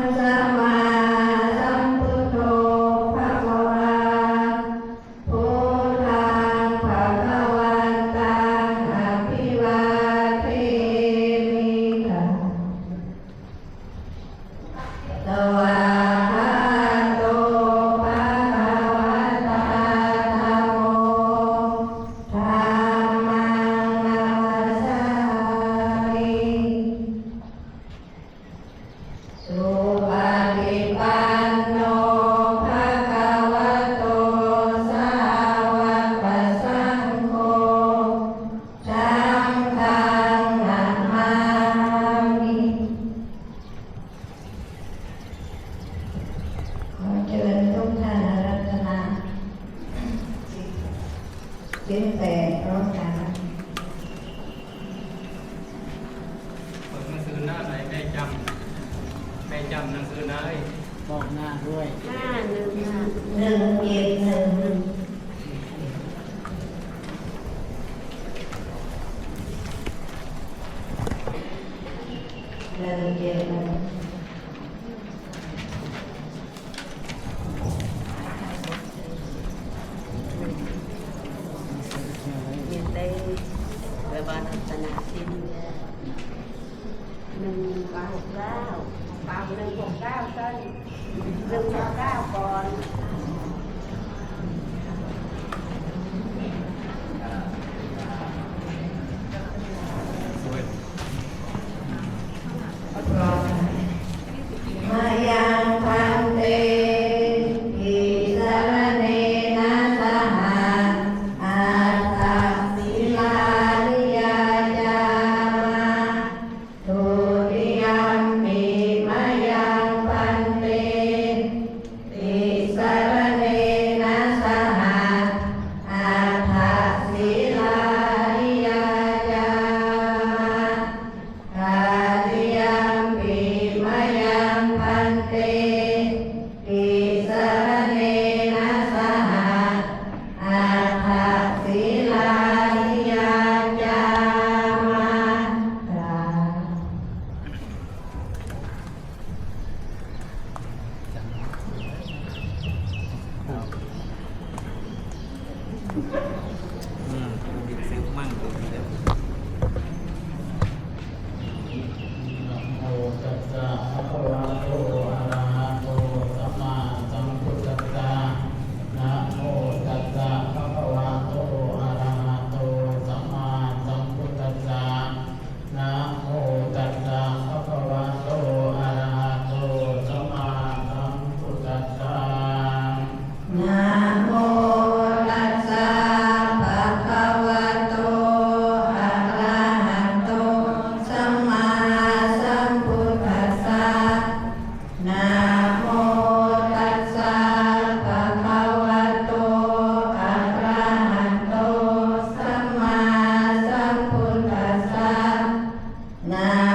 二十二 จำนังนคือนายบอกหน้าด้วย ห้าหนึ่งค่ะหนึ่งเอ็ดหนึ่งหนึ่ง Now.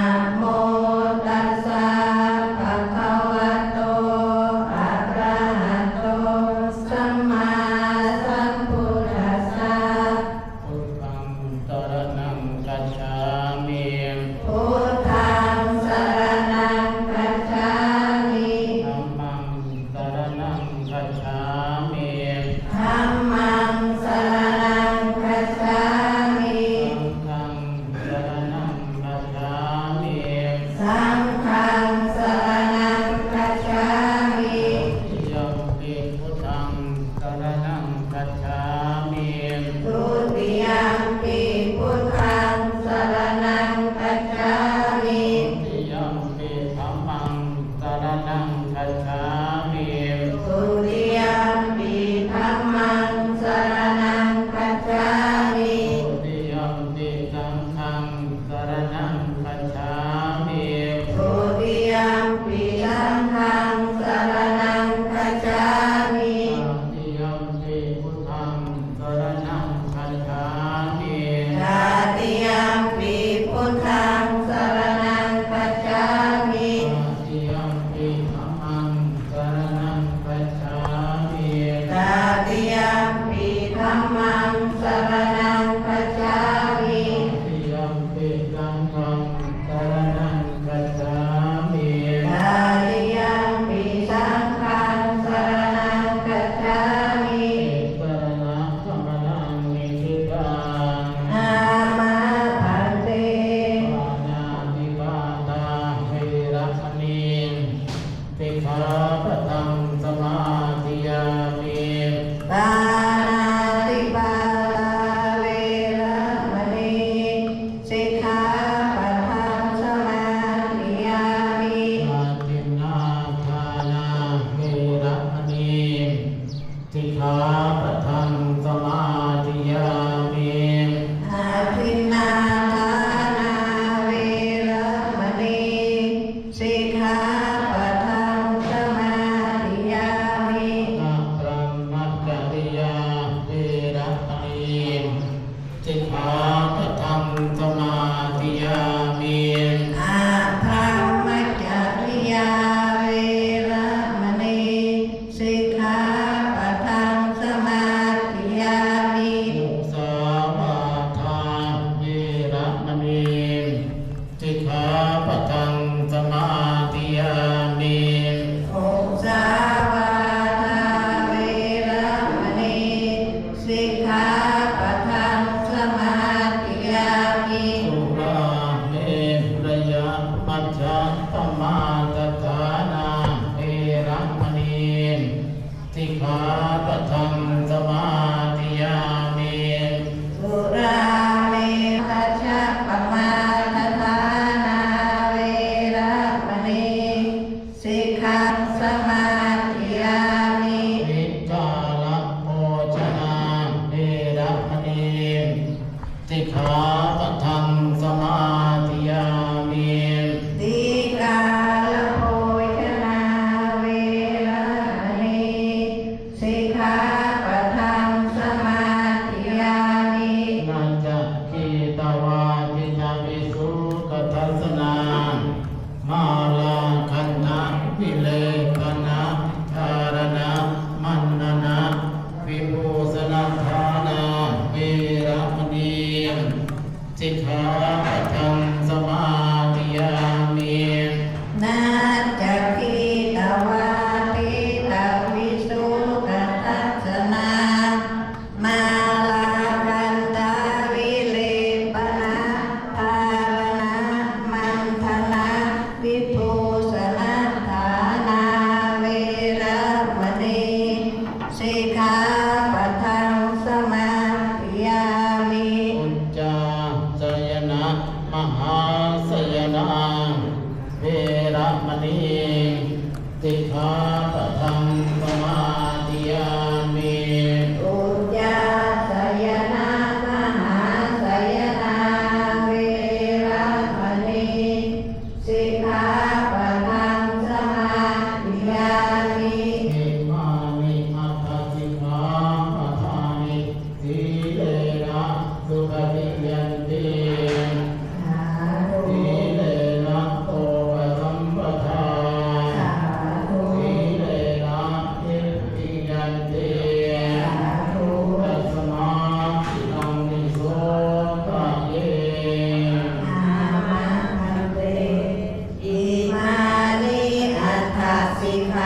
สิขาปัทังสมา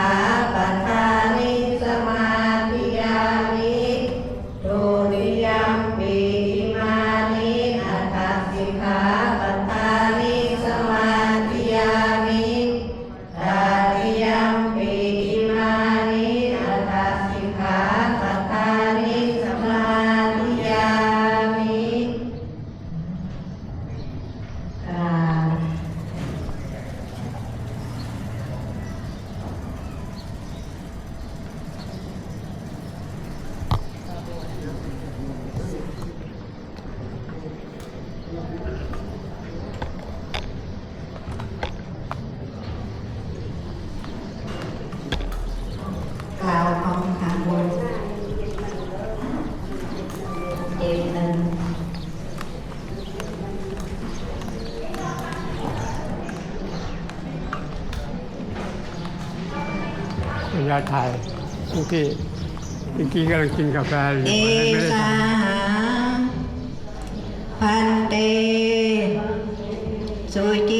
감사합니다. ยาไทยทุกที่จริกำลังกินกาแฟอยู่เอไม่ได้ทำ พันเต สุจิ